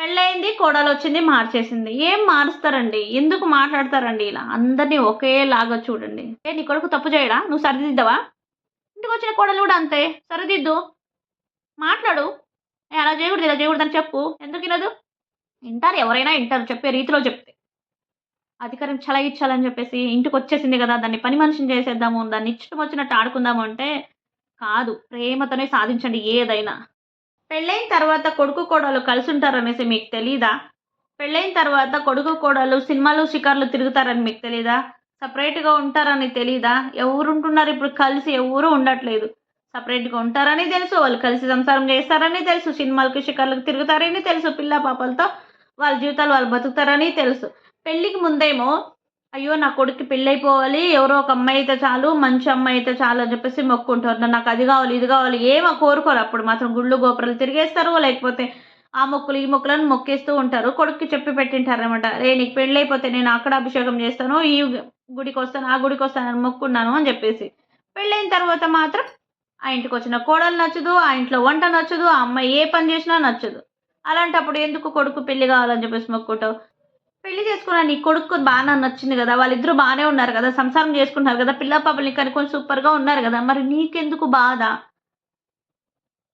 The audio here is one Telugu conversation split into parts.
పెళ్ళయింది కోడలు వచ్చింది మార్చేసింది. ఏం మారుస్తారండి? ఎందుకు మాట్లాడతారండి ఇలా? అందరినీ ఒకేలాగా చూడండి. ఏ నీ కొడుకు తప్పు చేయడా? నువ్వు సరిదిద్దావా? ఇంటికి వచ్చిన కోడలు కూడా అంతే. సరిదిద్దు. మాట్లాడు. అలా చేయకూడదు ఇలా చేయకూడదు అని చెప్పు. ఎందుకు వినదు? వింటారు ఎవరైనా వింటారు. చెప్పే రీతిలో చెప్తే. అధికారం చలాయించాలని చెప్పేసి ఇంటికి వచ్చేసింది కదా దాన్ని పని మనిషిని చేసేద్దాము దాన్ని ఇష్టం వచ్చినట్టు ఆడుకుందాము అంటే కాదు. ప్రేమతోనే సాధించండి ఏదైనా. పెళ్ళైన తర్వాత కొడుకు కోడలు కలిసి ఉంటారనేసి మీకు తెలీదా? పెళ్ళైన తర్వాత కొడుకు కోడలు సినిమాలు షికార్లు తిరుగుతారని మీకు తెలీదా? సపరేట్గా ఉంటారని తెలీదా? ఎవరు ఉంటున్నారు ఇప్పుడు కలిసి? ఎవరు ఉండట్లేదు. సపరేట్గా ఉంటారని తెలుసు వాళ్ళు కలిసి సంసారం చేస్తారని తెలుసు సినిమాలకి షికార్లకు తిరుగుతారని తెలుసు పిల్ల పాపలతో వాళ్ళ జీవితాలు వాళ్ళు బతుకుతారని తెలుసు. పెళ్ళికి ముందేమో అయ్యో నా కొడుకు పెళ్ళైపోవాలి ఎవరో ఒక అమ్మాయి అయితే చాలు మంచి అమ్మాయి అయితే చాలు అని చెప్పేసి మొక్కుంటారు. నాకు అది కావాలి ఇది కావాలి ఏమో కోరుకోరు. అప్పుడు మాత్రం గుళ్ళు గోపురాలు తిరిగేస్తారు లేకపోతే ఆ మొక్కులు ఈ మొక్కులను మొక్కేస్తూ ఉంటారు. కొడుక్కి చెప్పి పెట్టింటారు అనమాట రే నీకు పెళ్ళైపోతే నేను అక్కడ అభిషేకం చేస్తాను ఈ గుడికి వస్తాను ఆ గుడికి వస్తాను అని మొక్కున్నాను అని చెప్పేసి. పెళ్ళైన తర్వాత మాత్రం ఆ ఇంటికి వచ్చిన కోడలు నచ్చదు ఆ ఇంట్లో వంట నచ్చదు ఆ అమ్మాయి ఏ పని చేసినా నచ్చదు. అలాంటప్పుడు ఎందుకు కొడుకు పెళ్ళి కావాలని చెప్పేసి మొక్కుంటావు? పెళ్ళి చేసుకున్నా నీ కొడుకు బాగా నచ్చింది కదా వాళ్ళిద్దరూ బాగానే ఉన్నారు కదా సంసారం చేసుకుంటున్నారు కదా పిల్ల పాపల్ని కనుక్కొని సూపర్గా ఉన్నారు కదా మరి నీకెందుకు బాధ?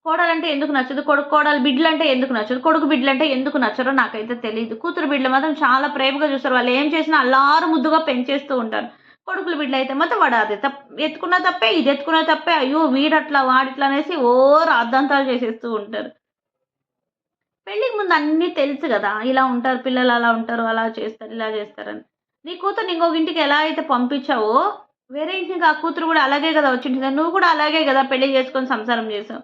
కోడలంటే ఎందుకు నచ్చదు? కొడుకు కోడలు బిడ్డలు అంటే ఎందుకు నచ్చదు? కొడుకు బిడ్డలు అంటే ఎందుకు నచ్చరో నాకైతే తెలియదు కూతురు బిడ్డలు మాత్రం చాలా ప్రేమగా చూస్తారు. వాళ్ళు ఏం చేసినా అల్లారు ముద్దుగా పెంచేస్తూ ఉంటారు. కొడుకుల బిడ్డలు అయితే మాత్రం వాడు అది తప్ప ఎత్తుకున్న తప్పే ఇది ఎత్తుకున్న తప్పే అయ్యో వీడట్లా వాడిట్లా అనేసి ఓ రాద్ధాంతాలు చేసేస్తూ ఉంటారు. పెళ్ళికి ముందు అన్నీ తెలుసు కదా. ఇలా ఉంటారు పిల్లలు అలా ఉంటారు అలా చేస్తారు ఇలా చేస్తారని. నీ కూతురు ఇంకొక ఇంటికి ఎలా అయితే పంపించావో వేరే ఇంటికి ఆ కూతురు కూడా అలాగే కదా వచ్చింటుంది. నువ్వు కూడా అలాగే కదా పెళ్ళి చేసుకొని సంసారం చేసావు.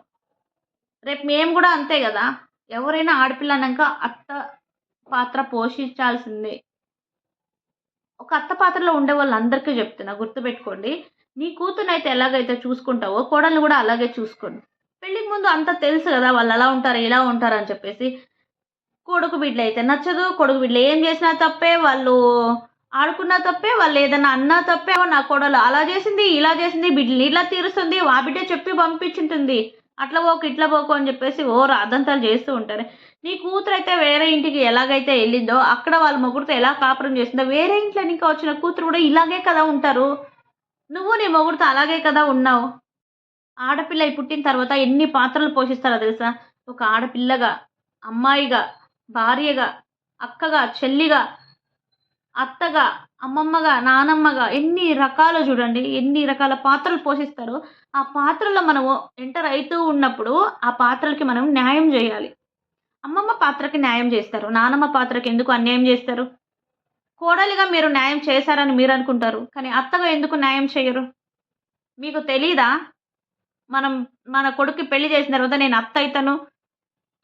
రేపు మేము కూడా అంతే కదా. ఎవరైనా ఆడపిల్ల అన్నాక అత్త పాత్ర పోషించాల్సిందే. ఒక అత్త పాత్రలో ఉండే వాళ్ళందరికీ చెప్తున్నా గుర్తుపెట్టుకోండి. నీ కూతురునైతే ఎలాగైతే చూసుకుంటావో కోడలు కూడా అలాగే చూసుకోండి. పెళ్ళికి ముందు అంతా తెలుసు కదా వాళ్ళు అలా ఉంటారు ఇలా ఉంటారు అని చెప్పేసి. కొడుకు బిడ్డలు అయితే నచ్చదు కొడుకు బిడ్డలు ఏం చేసినా తప్పే వాళ్ళు ఆడుకున్నా తప్పే వాళ్ళు ఏదైనా అన్నా తప్పే నా కోడలు అలా చేసింది ఇలా చేసింది బిడ్డలు ఇలా తీరుస్తుంది ఆ బిడ్డ చెప్పి పంపించుంటుంది. అట్లా పోకు ఇట్లా పోకు అని చెప్పేసి ఓ రాదంతాలు చేస్తూ ఉంటారు. నీ కూతురు అయితే వేరే ఇంటికి ఎలాగైతే వెళ్ళిందో అక్కడ వాళ్ళ మొగుడుతో ఎలా కాపురం చేసిందో వేరే ఇంట్లో ఇంకా వచ్చిన కూతురు కూడా ఇలాగే కదా ఉంటారు. నువ్వు నీ మొగుడుతో అలాగే కదా ఉన్నావు. ఆడపిల్ల పుట్టిన తర్వాత ఎన్ని పాత్రలు పోషిస్తారో తెలుసా? ఒక ఆడపిల్లగా అమ్మాయిగా భార్యగా అక్కగా చెల్లిగా అత్తగా అమ్మమ్మగా నానమ్మగా ఎన్ని రకాలు చూడండి ఎన్ని రకాల పాత్రలు పోషిస్తారో ఆ పాత్రలో మనము ఎంటర్ అవుతూ ఉన్నప్పుడు ఆ పాత్రలకి మనం న్యాయం చేయాలి. అమ్మమ్మ పాత్రకి న్యాయం చేస్తారు. నానమ్మ పాత్రకి ఎందుకు అన్యాయం చేస్తారు? కోడలిగా మీరు న్యాయం చేశారని మీరు అనుకుంటారు కానీ అత్తగా ఎందుకు న్యాయం చేయరు? మీకు తెలీదా? మనం మన కొడుకు పెళ్ళి చేసిన తర్వాత నేను అత్త అవుతాను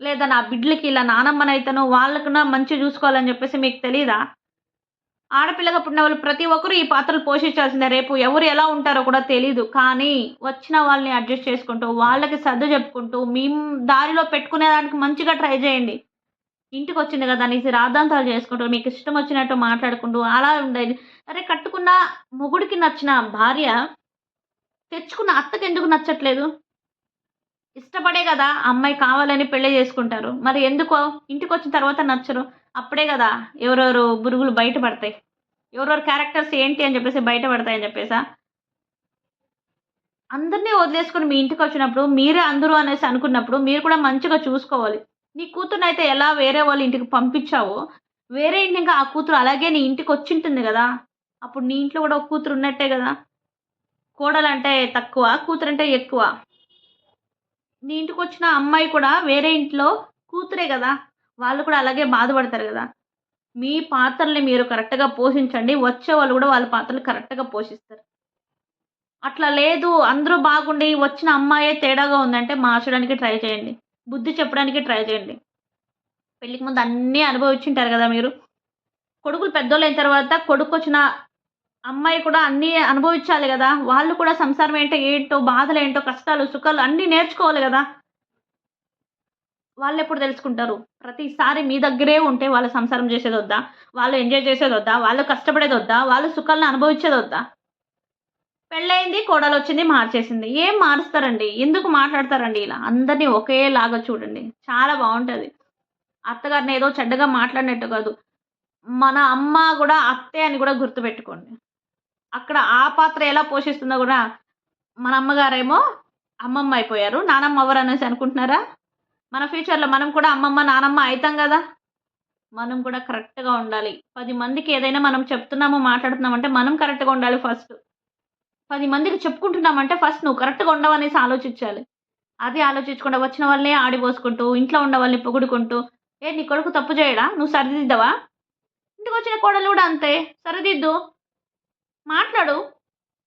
లేదా నా బిడ్డలకి ఇలా నానమ్మని అవుతాను వాళ్ళకు నా మంచి చూసుకోవాలని చెప్పేసి మీకు తెలీదా? ఆడపిల్లగా పుట్టిన వాళ్ళు ప్రతి ఒక్కరూ ఈ పాత్రలు పోషించాల్సిందే. రేపు ఎవరు ఎలా ఉంటారో కూడా తెలీదు. కానీ వచ్చిన వాళ్ళని అడ్జస్ట్ చేసుకుంటూ వాళ్ళకి సర్దు చెప్పుకుంటూ మీ దారిలో పెట్టుకునే దానికి మంచిగా ట్రై చేయండి. ఇంటికి వచ్చింది కదా అనేసి రాద్ధాంతాలు చేసుకుంటూ మీకు ఇష్టం వచ్చినట్టు మాట్లాడుకుంటూ అలా ఉండేది. అరే కట్టుకున్న మొగుడికి నచ్చిన భార్య తెచ్చుకున్న అత్తకి ఎందుకు నచ్చట్లేదు? ఇష్టపడే కదా అమ్మాయి కావాలని పెళ్ళి చేసుకుంటారు. మరి ఎందుకో? ఇంటికి వచ్చిన తర్వాత నచ్చరు. అప్పుడే కదా ఎవరెవరు బురుగులు బయటపడతాయి. ఎవరెవరు క్యారెక్టర్స్ ఏంటి అని చెప్పేసి బయటపడతాయని చెప్పేసా? అందరినీ వదిలేసుకొని మీ ఇంటికి వచ్చినప్పుడు మీరే అందరూ అనేసి అనుకున్నప్పుడు మీరు కూడా మంచిగా చూసుకోవాలి. నీ కూతురుని అయితే ఎలా వేరే వాళ్ళ ఇంటికి పంపించావో వేరే ఇంటి ఇంకా ఆ కూతురు అలాగే నీ ఇంటికి వచ్చింటుంది కదా. అప్పుడు నీ ఇంట్లో కూడా ఒక కూతురు ఉన్నట్టే కదా. కోడలంటే తక్కువ కూతురు అంటే ఎక్కువ. నీ ఇంటికి వచ్చిన అమ్మాయి కూడా వేరే ఇంట్లో కూతురే కదా వాళ్ళు కూడా అలాగే బాధపడతారు కదా. మీ పాత్రల్ని మీరు కరెక్ట్గా పోషించండి వచ్చే వాళ్ళు కూడా వాళ్ళ పాత్రలు కరెక్ట్గా పోషిస్తారు. అట్లా లేదు అందరూ బాగుండి వచ్చిన అమ్మాయే తేడాగా ఉందంటే మార్చడానికి ట్రై చేయండి బుద్ధి చెప్పడానికి ట్రై చేయండి. పెళ్ళికి ముందు అన్నీ అనుభవించుంటారు కదా మీరు. కొడుకులు పెద్దోళ్ళు అయిన తర్వాత కొడుకు వచ్చిన అమ్మాయి కూడా అన్నీ అనుభవించాలి కదా. వాళ్ళు కూడా సంసారం ఏంటో ఏంటో బాధలు ఏంటో కష్టాలు సుఖాలు అన్నీ నేర్చుకోవాలి కదా. వాళ్ళు ఎప్పుడు తెలుసుకుంటారు? ప్రతిసారి మీ దగ్గరే ఉంటే వాళ్ళు సంసారం చేసేది వద్దా? వాళ్ళు ఎంజాయ్ చేసేది వద్దా? వాళ్ళు కష్టపడేది వద్దా? వాళ్ళు సుఖాలను అనుభవించేది వద్దా? పెళ్ళయింది కోడలు వచ్చింది మార్చేసింది. ఏం మారుస్తారండి? ఎందుకు మాట్లాడతారండి ఇలా? అందరినీ ఒకేలాగా చూడండి. చాలా బాగుంటుంది. అత్తగారిని ఏదో చెడ్డగా మాట్లాడినట్టు కాదు. మన అమ్మ కూడా అత్తే అని కూడా గుర్తుపెట్టుకోండి. అక్కడ ఆ పాత్ర ఎలా పోషిస్తుందో కూడా మన అమ్మగారేమో అమ్మమ్మ అయిపోయారు. నానమ్మ ఎవరు అనేసి అనుకుంటున్నారా? మన ఫ్యూచర్లో మనం కూడా అమ్మమ్మ నానమ్మ అవుతాం కదా? మనం కూడా కరెక్ట్గా ఉండాలి. పది మందికి ఏదైనా మనం చెప్తున్నాము మాట్లాడుతున్నామంటే మనం కరెక్ట్గా ఉండాలి ఫస్ట్ పది మందికి చెప్పుకుంటున్నామంటే ఫస్ట్ నువ్వు కరెక్ట్గా ఉండవు అనేసి ఆలోచించాలి. అది ఆలోచించకుండా వచ్చిన వాళ్ళని ఆడిపోసుకుంటూ ఇంట్లో ఉన్న వాళ్ళని పొగుడుకుంటూ ఏ నీ కొడుకు తప్పు చేయడా? నువ్వు సరిదిద్దావా? ఇంటికి వచ్చిన కోడలు కూడా అంతే. సరిదిద్దు. మాట్లాడు.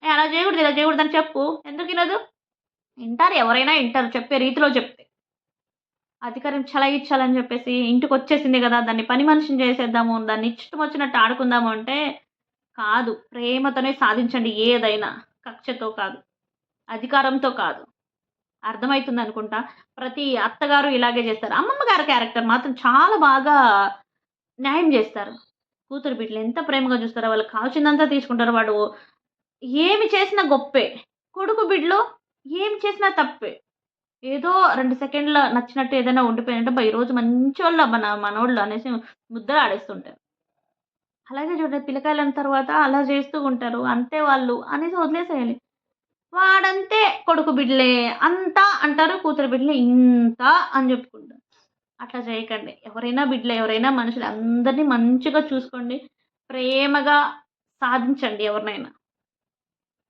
ఏ అలా చేయకూడదు ఇలా చేయకూడదు అని చెప్పు. ఎందుకు వినదు? వింటారు ఎవరైనా వింటారు చెప్పే రీతిలో చెప్తే. అధికారం చలాయించాలని చెప్పేసి ఇంటికి వచ్చేసింది కదా దాన్ని పని మనిషిని చేసేద్దాము దాన్ని ఇష్టం వచ్చినట్టు ఆడుకుందాము అంటే కాదు. ప్రేమతోనే సాధించండి ఏదైనా. కక్షతో కాదు. అధికారంతో కాదు. అర్థమవుతుంది అనుకుంటా? ప్రతి అత్తగారు ఇలాగే చేస్తారు. అమ్మమ్మ గారి క్యారెక్టర్ మాత్రం చాలా బాగా న్యాయం చేస్తారు. కూతురు బిడ్డలు ఎంత ప్రేమగా చూస్తారో వాళ్ళు కావాల్సిందంతా తీసుకుంటారు వాడు. ఏమి చేసినా గొప్పే. కొడుకు బిడ్డలు ఏమి చేసినా తప్పే. ఏదో రెండు సెకండ్ల నచ్చినట్టు ఏదైనా ఉండిపోయినట్టు "అబ్బా, ఈ రోజు మంచి వాళ్ళు మన మనోళ్ళు అనేసి ముద్దలు ఆడేస్తుంటారు. అలాగే చూడండి పిల్లకాయలైన తర్వాత అలా చేస్తూ ఉంటారు. అంతే వాళ్ళు అనేసి వదిలేసేయాలి. వాడంతే కొడుకు బిడ్డలే అంతా అంటారు కూతురు బిడ్డలే ఇంత అని చెప్పుకుంటారు. అట్లా చేయకండి. ఎవరైనా బిడ్డలే ఎవరైనా మనుషులు అందరినీ మంచిగా చూసుకోండి. ప్రేమగా సాధించండి ఎవరినైనా.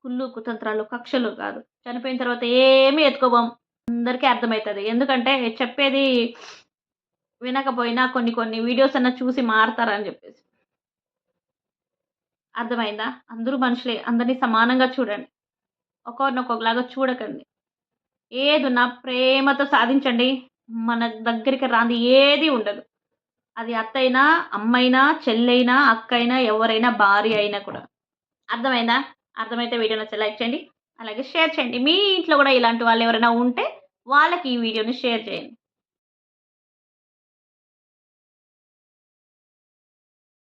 కుళ్ళు కుతంత్రాలు కక్షలు కాదు. చనిపోయిన తర్వాత ఏమీ ఎత్తుకోబోం. అందరికీ అర్థమవుతుంది. ఎందుకంటే చెప్పేది వినకపోయినా కొన్ని కొన్ని వీడియోస్ అన్న చూసి మారతారని చెప్పేసి. అర్థమైందా? అందరూ మనుషులే. అందరినీ సమానంగా చూడండి. ఒకరినొకలాగా చూడకండి. ఏదున్నా ప్రేమతో సాధించండి. మన దగ్గరికి రాంది ఏది ఉండదు. అది అత్తైనా అమ్మైనా చెల్లైనా అక్కైనా ఎవరైనా భార్య అయినా కూడా. అర్థమైందా? అర్థమైతే వీడియో నచ్చ లైక్ చేయండి అలాగే షేర్ చేయండి. మీ ఇంట్లో కూడా ఇలాంటి వాళ్ళు ఎవరైనా ఉంటే వాళ్ళకి ఈ వీడియోని షేర్ చేయండి.